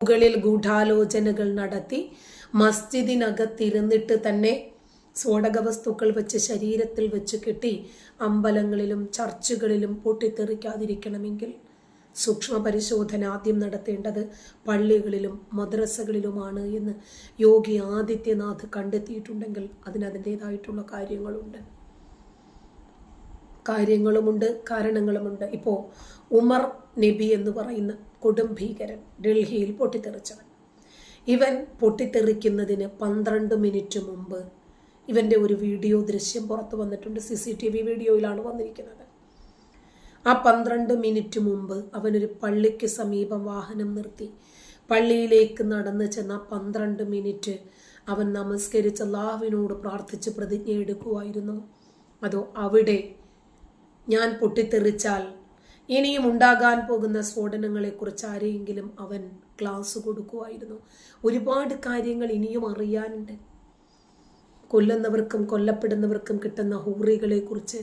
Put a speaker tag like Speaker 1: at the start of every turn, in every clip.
Speaker 1: മുകളിൽ ഗൂഢാലോചനകൾ നടത്തി മസ്ജിദിനകത്തിരുന്നിട്ട് തന്നെ സ്ഫോടക വസ്തുക്കൾ വെച്ച് ശരീരത്തിൽ വെച്ച് കെട്ടി അമ്പലങ്ങളിലും ചർച്ചുകളിലും പൊട്ടിത്തെറിക്കാതിരിക്കണമെങ്കിൽ സൂക്ഷ്മ പരിശോധന ആദ്യം നടത്തേണ്ടത് പള്ളികളിലും മദ്രസകളിലുമാണ് എന്ന് യോഗി ആദിത്യനാഥ് കണ്ടെത്തിയിട്ടുണ്ടെങ്കിൽ അതിനതിന്റെതായിട്ടുള്ള കാര്യങ്ങളുണ്ട്. കാര്യങ്ങളുമുണ്ട് കാരണങ്ങളുമുണ്ട്. ഇപ്പോൾ ഉമർ നബി എന്ന് പറയുന്ന കൊടും ഭീകരൻ ഡൽഹിയിൽ പൊട്ടിത്തെറിച്ചവൻ. ഇവൻ പൊട്ടിത്തെറിക്കുന്നതിന് പന്ത്രണ്ട് മിനിറ്റ് മുമ്പ് ഇവന്റെ ഒരു വീഡിയോ ദൃശ്യം പുറത്തു വന്നിട്ടുണ്ട്. സി സി ടി വി വീഡിയോയിലാണ് വന്നിരിക്കുന്നത്. ആ പന്ത്രണ്ട് മിനിറ്റ് മുമ്പ് അവനൊരു പള്ളിക്ക് സമീപം വാഹനം നിർത്തി. പള്ളിയിലേക്ക് നടന്നു ചെന്ന പന്ത്രണ്ട് മിനിറ്റ് അവൻ നമസ്കരിച്ച അള്ളാഹുവിനോട് പ്രാർത്ഥിച്ച് പ്രതിജ്ഞ എടുക്കുമായിരുന്നു അതോ അവിടെ ഞാൻ പൊട്ടിത്തെറിച്ചാൽ ഇനിയും ഉണ്ടാകാൻ പോകുന്ന സ്ഫോടനങ്ങളെക്കുറിച്ച് ആരെയെങ്കിലും അവൻ ക്ലാസ് കൊടുക്കുമായിരുന്നു? ഒരുപാട് കാര്യങ്ങൾ ഇനിയും അറിയാനുണ്ട്. കൊല്ലുന്നവർക്കും കൊല്ലപ്പെടുന്നവർക്കും കിട്ടുന്ന ഹൂറികളെ കുറിച്ച്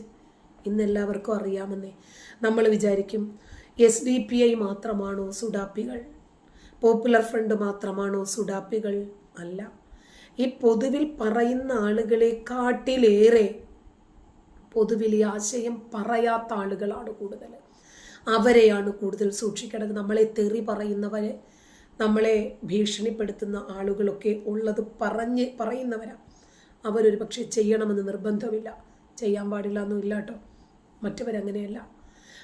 Speaker 1: ഇന്നെല്ലാവർക്കും അറിയാമെന്നേ നമ്മൾ വിചാരിക്കും. എസ് ഡി പി ഐ മാത്രമാണോ സുഡാപ്പികൾ? പോപ്പുലർ ഫ്രണ്ട് മാത്രമാണോ സുഡാപ്പികൾ? അല്ല. ഈ പൊതുവിൽ പറയുന്ന ആളുകളെ കാട്ടിലേറെ പൊതുവിൽ ഈ ആശയം പറയാത്ത ആളുകളാണ് കൂടുതൽ. അവരെയാണ് കൂടുതൽ സൂക്ഷിക്കേണ്ടത്. നമ്മളെ തെറി പറയുന്നവരെ നമ്മളെ ഭീഷണിപ്പെടുത്തുന്ന ആളുകളൊക്കെ ഉള്ളത് പറഞ്ഞ് പറയുന്നവരാ. അവരൊരു പക്ഷേ ചെയ്യണമെന്ന് നിർബന്ധമില്ല ചെയ്യാൻ പാടില്ല എന്നും ഇല്ല കേട്ടോ. മറ്റവരങ്ങനെയല്ല.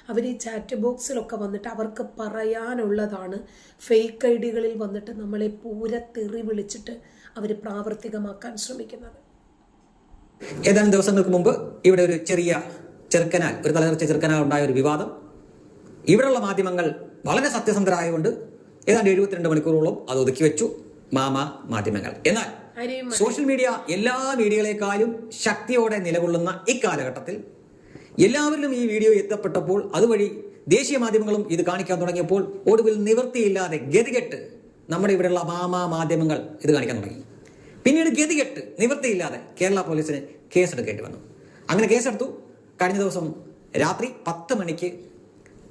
Speaker 1: അവർ ഈ ചാറ്റ് ബോക്സിലൊക്കെ വന്നിട്ട് അവർക്ക് പറയാനുള്ളതാണ് ഫേക്ക് ഐ ഡികളിൽ വന്നിട്ട് നമ്മളെ പൂര തെറി വിളിച്ചിട്ട് അവർ പ്രാവർത്തികമാക്കാൻ ശ്രമിക്കുന്നത്.
Speaker 2: ഏതാനും ദിവസങ്ങൾക്ക് മുമ്പ് ഇവിടെ ഒരു ചെറിയ ചെറുക്കനാൽ ഒരു തലനിർച്ച ചെറുക്കനാൽ ഉണ്ടായ ഒരു വിവാദം ഇവിടെയുള്ള മാധ്യമങ്ങൾ വളരെ സത്യസന്ധരായതുകൊണ്ട് ഏതാണ്ട് എഴുപത്തിരണ്ട് മണിക്കൂറോളം അത് ഒതുക്കി വെച്ചു മാമ മാധ്യമങ്ങൾ. എന്നാൽ സോഷ്യൽ മീഡിയ എല്ലാ മീഡിയകളെക്കാളും ശക്തിയോടെ നിലകൊള്ളുന്ന ഇക്കാലഘട്ടത്തിൽ എല്ലാവരിലും ഈ വീഡിയോ എത്തപ്പെട്ടപ്പോൾ അതുവഴി ദേശീയ മാധ്യമങ്ങളും ഇത് കാണിക്കാൻ തുടങ്ങിയപ്പോൾ ഒടുവിൽ നിവൃത്തിയില്ലാതെ ഗതികെട്ട് നമ്മുടെ ഇവിടെയുള്ള മാമ മാധ്യമങ്ങൾ ഇത് കാണിക്കാൻ തുടങ്ങി. പിന്നീട് ഗതികെട്ട് നിവൃത്തിയില്ലാതെ കേരള പോലീസിന് കേസെടുക്കേണ്ടി വന്നു. അങ്ങനെ കേസെടുത്തു. കഴിഞ്ഞ ദിവസം രാത്രി പത്ത് മണിക്ക്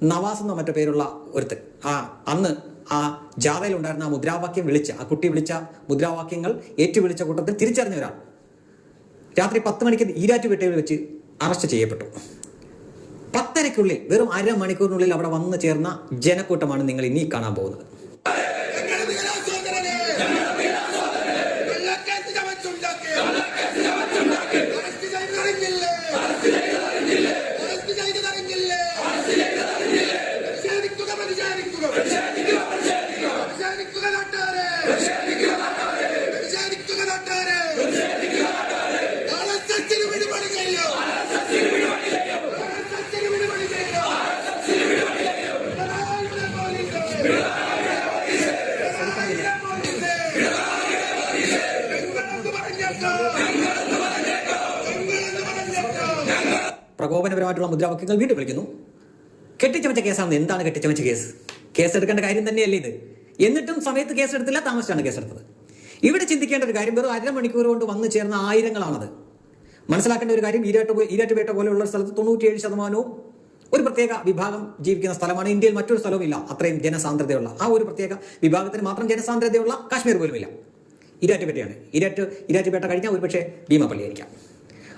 Speaker 2: നവാസ് എന്നോ മറ്റോ പേരുള്ള ഒരുത്തൻ. ആ അന്ന് ആ ജാഥയിലുണ്ടായിരുന്ന ആ മുദ്രാവാക്യം വിളിച്ച ആ കുട്ടി വിളിച്ച മുദ്രാവാക്യങ്ങൾ ഏറ്റുവിളിച്ച കൂട്ടത്തിൽ തിരിച്ചറിഞ്ഞ ഒരാൾ. രാത്രി പത്ത് മണിക്ക് ഈരാറ്റുപേട്ടയിൽ വെച്ച് അറസ്റ്റ് ചെയ്യപ്പെട്ടു. പത്തരയ്ക്കുള്ളിൽ വെറും അരമണിക്കൂറിനുള്ളിൽ അവിടെ വന്നു ചേർന്ന ജനക്കൂട്ടമാണ് നിങ്ങൾ ഇനി കാണാൻ പോകുന്നത്. പ്രകോപനപരമായിട്ടുള്ള മുദ്രാവാക്യങ്ങൾ വീണ്ടും വിളിക്കുന്നു. കെട്ടിച്ചമച്ച കേസാണ് എന്താണ് കെട്ടിച്ചമച്ച കേസ്? കേസ് എടുക്കേണ്ട കാര്യം തന്നെയല്ലേ ഇത്. എന്നിട്ടും സമയത്ത് കേസ് എടുത്തില്ല താമസിച്ചാണ് കേസെടുത്തത് ഇവിടെ ചിന്തിക്കേണ്ട ഒരു കാര്യം വെറും അരമണിക്കൂർ കൊണ്ട് വന്നു ചേർന്ന ആയിരങ്ങളാണത്. മനസ്സിലാക്കേണ്ട ഒരു കാര്യം ഈരാട്ട് ഈരാറ്റുപേട്ട പോലെയുള്ള സ്ഥലത്ത് തൊണ്ണൂറ്റിയേഴ് ശതമാനവും ഒരു പ്രത്യേക വിഭാഗം ജീവിക്കുന്ന സ്ഥലമാണ്. ഇന്ത്യയിൽ മറ്റൊരു സ്ഥലവും ഇല്ല. അത്രയും ജനസാന്ദ്രതയുള്ള ആ ഒരു പ്രത്യേക വിഭാഗത്തിന് മാത്രം ജനസാന്ദ്രതയുള്ള കാശ്മീർ പോലും ഇല്ല. ഇരാറ്റുപേട്ടയാണ് ഇരാറ്റ് ഇരാറ്റുപേട്ട കഴിഞ്ഞാൽ ഒരുപക്ഷെ ഭീമാപ്പള്ളി ആയിരിക്കാം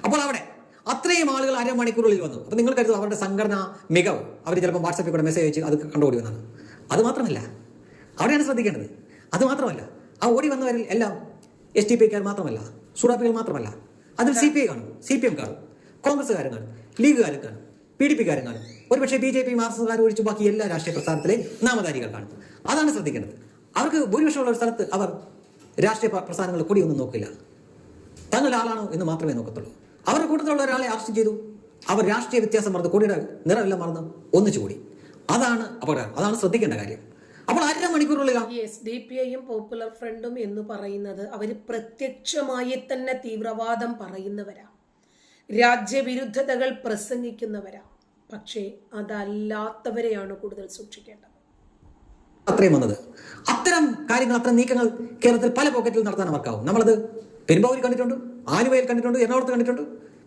Speaker 2: അപ്പോൾ അവിടെ അത്രയും ആളുകൾ അരമണിക്കൂറുകളിൽ വന്നു. അപ്പോൾ നിങ്ങൾ കരുതും അവരുടെ സംഘടന മികവ്. അവർ ചിലപ്പോൾ വാട്സപ്പിൽ കൂടെ മെസ്സേജ് അയച്ച് അത് കണ്ടോടി വന്നാണ് അത് മാത്രമല്ല അവിടെയാണ് ശ്രദ്ധിക്കേണ്ടത്. അത് മാത്രമല്ല ആ ഓടി വന്നവരിൽ എല്ലാം എസ് ടി പിക്കാർ മാത്രമല്ല സുഡാപ്പികൾ മാത്രമല്ല അതിൽ സി പി ഐ കാണും സി പി എം കാണും കോൺഗ്രസ്സുകാരും കാണും ലീഗുകാരും കാണും പി ഡി പിക്കാരും കാണും. ഒരുപക്ഷെ ബി ജെ പി മാർക്സുകാർ ഒഴിച്ച് ബാക്കി എല്ലാ രാഷ്ട്രീയ പ്രസ്ഥാനത്തിലെ നാമധാരികൾ കാണും. അതാണ് ശ്രദ്ധിക്കേണ്ടത്. അവർക്ക് ഭൂരിപക്ഷമുള്ള ഒരു സ്ഥലത്ത് അവർ രാഷ്ട്രീയ പ്രസ്ഥാനങ്ങൾ പ്രസ്ഥാനങ്ങൾ കൂടിയൊന്നും നോക്കില്ല. ആളാണോ എന്ന് മാത്രമേ നോക്കത്തുള്ളൂ. അവരുടെ കൂട്ടത്തിലുള്ള ഒരാളെ അറസ്റ്റ് ചെയ്തു. അവർ രാഷ്ട്രീയ വ്യത്യാസം മറന്ന് കൊടിയുടെ നിറമെല്ലാം മറന്ന് ഒന്നിച്ചു കൂടി. അതാണ് അപകടം. അതാണ് ശ്രദ്ധിക്കേണ്ട കാര്യം. അപ്പോൾ അര മണിക്കൂറുള്ളിൽ
Speaker 1: ഈ എസ് ഡി പി ഐയും പോപ്പുലർ ഫ്രണ്ടും എന്ന് പറയുന്നത് അവർ പ്രത്യക്ഷമായി തന്നെ തീവ്രവാദം പറയുന്നവരാ. രാജ്യവിരുദ്ധതകൾ പ്രസംഗിക്കുന്നവരാ. പക്ഷേ അതല്ലാത്തവരെയാണ് കൂടുതൽ സൂക്ഷിക്കേണ്ടത്.
Speaker 2: അത്രയും വന്നത്. അത്തരം കാര്യങ്ങൾ അത്തരം നീക്കങ്ങൾ കേരളത്തിൽ പല പോക്കറ്റിൽ നടത്താൻ അവർക്കാവും. നമ്മളത് പെരുമ്പാവൂരിൽ കണ്ടിട്ടുണ്ട്. ആലുവയിൽ കണ്ടിട്ടുണ്ട്? എറണാകുളത്ത് കണ്ടിട്ടുണ്ട്.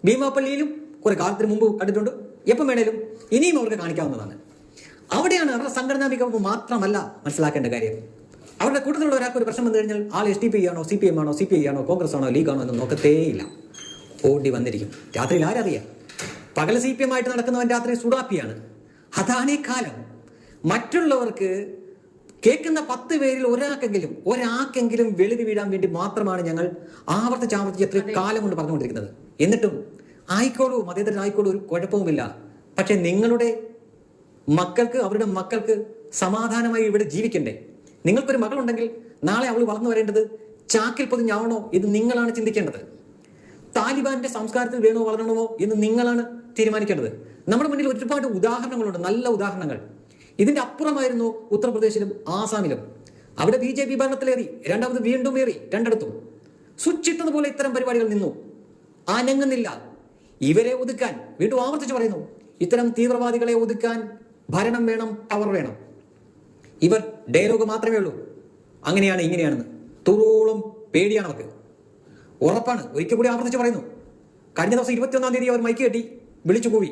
Speaker 2: ഭീമാപ്പള്ളിയിലും കുറെ കാലത്തിന് മുമ്പ് കണ്ടിട്ടുണ്ട്. എപ്പം വേണേലും ഇനിയും അവർക്ക് കാണിക്കാവുന്നതാണ്. അവിടെയാണ് അവരുടെ സംഘടനാ മികവ് മാത്രമല്ല മനസ്സിലാക്കേണ്ട കാര്യം. അവരുടെ കൂട്ടത്തിലുള്ള ഒരാൾക്ക് ഒരു പ്രശ്നം വന്നു കഴിഞ്ഞാൽ ആൾ എസ് ഡി പി ആണോ സി പി എം ആണോ സി പി ഐ ആണോ കോൺഗ്രസ് ആണോ ലീഗ് ആണോ എന്ന് നോക്കത്തേയില്ല ഓടി വന്നിരിക്കും. രാത്രിയിൽ ആരറിയാം? പകൽ സി പി എം ആയിട്ട് നടക്കുന്നവൻ രാത്രി സുഡാപ്പിയാണ്. അതാണേ കാലം. മറ്റുള്ളവർക്ക് കേൾക്കുന്ന പത്ത് പേരിൽ ഒരാൾക്കെങ്കിലും ഒരാൾക്കെങ്കിലും വെളിവ് വീഴാൻ വേണ്ടി മാത്രമാണ് ഞങ്ങൾ ആവർത്തിച്ച് ആവർത്തിച്ച് എത്ര കാലം കൊണ്ട് പറഞ്ഞുകൊണ്ടിരിക്കുന്നത്. എന്നിട്ടും ആയിക്കോളൂ മതേതരനായിക്കോളൂ ഒരു കുഴപ്പവുമില്ല. പക്ഷെ നിങ്ങളുടെ മക്കൾക്ക് അവരുടെ മക്കൾക്ക് സമാധാനമായി ഇവിടെ ജീവിക്കണ്ടേ? നിങ്ങൾക്കൊരു മകളുണ്ടെങ്കിൽ നാളെ അവൾ വളർന്നു വരേണ്ടത് ചാക്കിൽ പൊതിഞ്ഞാവണോ ഇത് നിങ്ങളാണ് ചിന്തിക്കേണ്ടത്. താലിബാന്റെ സംസ്കാരത്തിൽ വേണോ വളരണമോ എന്ന് നിങ്ങളാണ് തീരുമാനിക്കേണ്ടത്. നമ്മുടെ മുന്നിൽ ഒരുപാട് ഉദാഹരണങ്ങളുണ്ട് നല്ല ഉദാഹരണങ്ങൾ. ഇതിന്റെ അപ്പുറമായിരുന്നു ഉത്തർപ്രദേശിലും ആസാമിലും. അവിടെ ബി ജെ പി ഭരണത്തിലേറി രണ്ടാമത് വീണ്ടും ഏറി രണ്ടിടത്തും. പോലെ ഇത്തരം പരിപാടികൾ നിന്നു. അനങ്ങുന്നില്ല. ഇവരെ ഒതുക്കാൻ വീണ്ടും ആവർത്തിച്ച് പറയുന്നു ഇത്തരം തീവ്രവാദികളെ ഒതുക്കാൻ ഭരണം വേണം പവർ വേണം. ഇവർ ഡയലോഗ് മാത്രമേ ഉള്ളൂ. അങ്ങനെയാണ് ഇങ്ങനെയാണെന്ന്. തുറോളം പേടിയാണ് അവർക്ക്. ഉറപ്പാണ് ഒരിക്കൽ കൂടി ആവർത്തിച്ച് പറയുന്നു. കഴിഞ്ഞ ദിവസം ഇരുപത്തിയൊന്നാം തീയതി അവർ മൈക്ക് കെട്ടി വിളിച്ചു കൂവി.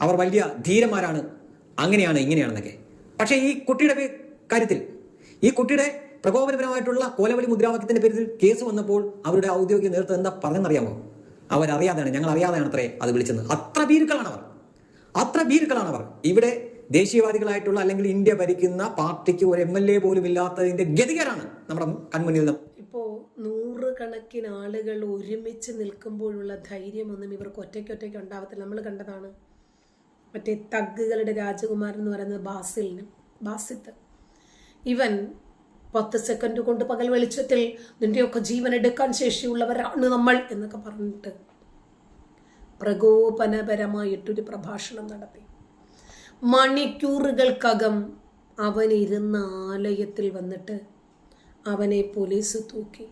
Speaker 2: അവർ വലിയ ധീരന്മാരാണ്. അങ്ങനെയാണ് ഇങ്ങനെയാണെന്നൊക്കെ. പക്ഷേ ഈ കുട്ടിയുടെ കാര്യത്തിൽ ഈ കുട്ടിയുടെ പ്രകോപനപരമായിട്ടുള്ള കോലവലി മുദ്രാവാക്യത്തിന്റെ പേരിൽ കേസ് വന്നപ്പോൾ അവരുടെ ഔദ്യോഗിക നേതൃത്വം എന്താ പറഞ്ഞെന്നറിയാമോ? അവരറിയാതെയാണ് ഞങ്ങൾ അറിയാതെയാണ് അത്രേ അത് വിളിച്ചത്. അത്ര ഭീരുക്കളാണ് അവർ അത്ര ഭീരുക്കളാണ് അവർ ഇവിടെ ദേശീയവാദികളായിട്ടുള്ള അല്ലെങ്കിൽ ഇന്ത്യ ഭരിക്കുന്ന പാർട്ടിക്ക് ഒരു എം എൽ എ പോലും ഇല്ലാത്തതിന്റെ ഗതികരാണ് നമ്മുടെ കൺമുന്നിൽ
Speaker 1: ഇപ്പോൾ നൂറുകണക്കിന് ആളുകൾ ഒരുമിച്ച് നിൽക്കുമ്പോഴുള്ള ധൈര്യമൊന്നും ഇവർക്ക് ഒറ്റയ്ക്കൊറ്റയ്ക്ക് ഉണ്ടാവത്തില്ല. നമ്മൾ കണ്ടതാണ് മറ്റേ തഗ്ഗുകളുടെ രാജകുമാരൻ എന്ന് പറയുന്നത് ബാസിലിന് ബാസിത്ത്. ഇവൻ പത്ത് സെക്കൻഡ് കൊണ്ട് പകൽ വെളിച്ചത്തിൽ നിന്റെയൊക്കെ ജീവൻ എടുക്കാൻ ശേഷിയുള്ളവരാണ് നമ്മൾ എന്നൊക്കെ പറഞ്ഞിട്ട് പ്രകോപനപരമായിട്ടൊരു പ്രഭാഷണം നടത്തി. മണിക്കൂറുകൾക്കകം അവൻ ഇരുന്ന ആലയത്തിൽ വന്നിട്ട് അവനെ പോലീസ് തൂക്കി.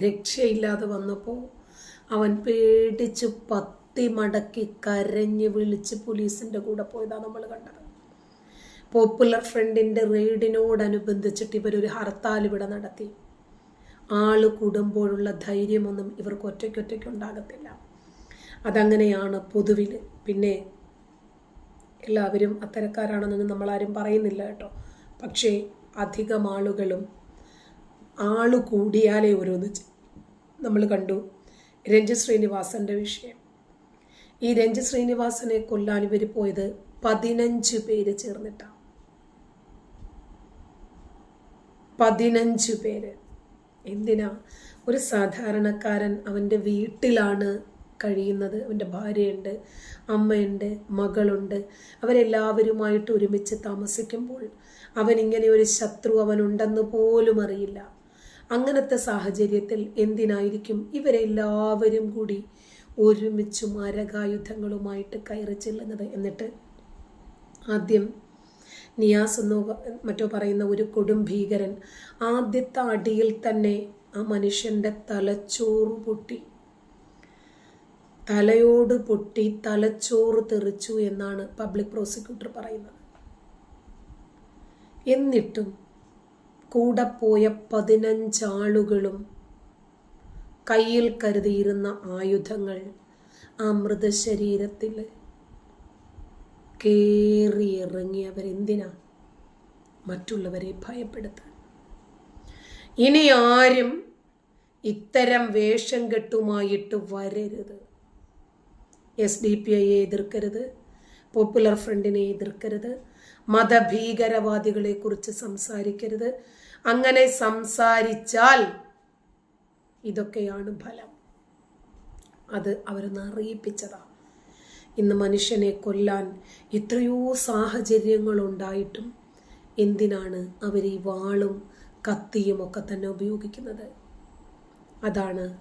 Speaker 1: രക്ഷയില്ലാതെ വന്നപ്പോൾ അവൻ പേടിച്ച് പത്തി മടക്കി കരഞ്ഞ് വിളിച്ച് പോലീസിന്റെ കൂടെ പോയതാണ് നമ്മൾ കണ്ടത്. പോപ്പുലർ ഫ്രണ്ടിന്റെ റെയ്ഡിനോടനുബന്ധിച്ചിട്ട് ഇവരൊരു ഹർത്താൽ ഇവിടെ നടത്തി. ആൾ കൂടുമ്പോഴുള്ള ധൈര്യമൊന്നും ഇവർക്ക് ഒറ്റയ്ക്കൊറ്റയ്ക്ക് ഉണ്ടാകത്തില്ല. അതങ്ങനെയാണ് പൊതുവിൽ. പിന്നെ എല്ലാവരും അത്തരക്കാരാണെന്നൊന്നും നമ്മളാരും പറയുന്നില്ല കേട്ടോ. പക്ഷേ അധികം ആളുകളും ആൾ കൂടിയാലേ ഓരോന്ന് നമ്മൾ കണ്ടു. രഞ്ജിത് ശ്രീനിവാസന്റെ വിഷയം. ഈ രഞ്ജി ശ്രീനിവാസനെ കൊല്ലാൻ ഇവർ പോയത് പതിനഞ്ച് പേര് ചേർന്നിട്ടാണ് പതിനഞ്ച് പേര്. എന്തിനാ? ഒരു സാധാരണക്കാരൻ അവന്റെ വീട്ടിലാണ് കഴിയുന്നത്. അവന്റെ ഭാര്യയുണ്ട് അമ്മയുണ്ട് മകളുണ്ട്. അവരെല്ലാവരുമായിട്ട് ഒരുമിച്ച് താമസിക്കുമ്പോൾ അവൻ ഇങ്ങനെ ഒരു ശത്രു അവനുണ്ടെന്ന് പോലും അറിയില്ല. അങ്ങനത്തെ സാഹചര്യത്തിൽ എന്തിനായിരിക്കും ഇവരെല്ലാവരും കൂടി ഒരുമിച്ച് മാരകായുധങ്ങളുമായിട്ട് കയറി ചെല്ലുന്നത്. എന്നിട്ട് ആദ്യം നിയാസ് എന്നോ മറ്റോ പറയുന്ന ഒരു കൊടും ഭീകരൻ ആദ്യത്തെ അടിയിൽ തന്നെ ആ മനുഷ്യന്റെ തലച്ചോറ് പൊട്ടി. തലയോട് പൊട്ടി തലച്ചോറ് തെറിച്ചു എന്നാണ് പബ്ലിക് പ്രോസിക്യൂട്ടർ പറയുന്നത്. എന്നിട്ടും കൂടെ പോയ പതിനഞ്ചാളുകളും കയ്യിൽ കരുതിയിരുന്ന ആയുധങ്ങൾ ആ മൃതശരീരത്തിൽ അവരെന്തിനാ മറ്റുള്ളവരെ ഭയപ്പെടുത്താൻ? ഇനി ആരും ഇത്തരം വേഷം കെട്ടുമായിട്ട് വരരുത്. എസ് ഡി പി ഐയെ എതിർക്കരുത്. പോപ്പുലർ ഫ്രണ്ടിനെ എതിർക്കരുത്. മതഭീകരവാദികളെ കുറിച്ച് സംസാരിക്കരുത്. അങ്ങനെ സംസാരിച്ചാൽ ഇതൊക്കെയാണ് ഫലം. അത് അവരൊന്ന് അറിയിപ്പിച്ചതാ ഇന്ന് മനുഷ്യനെ കൊല്ലാൻ എത്രയോ സാഹചര്യങ്ങൾ ഉണ്ടായിട്ടും എന്തിനാണ് അവർ ഈ വാളും കത്തിയും ഒക്കെ തന്നെ ഉപയോഗിക്കുന്നത്? അതാണ്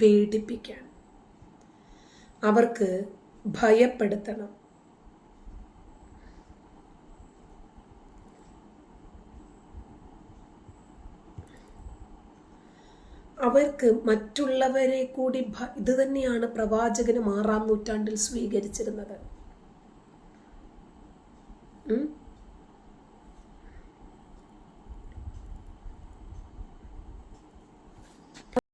Speaker 1: പേടിപ്പിക്കാൻ. അവർക്ക് ഭയപ്പെടുത്തണം. അവർക്ക് മറ്റുള്ളവരെ കൂടി ഇത് തന്നെയാണ് പ്രവാചകനും ആറാം നൂറ്റാണ്ടിൽ സ്വീകരിച്ചിരുന്നത്?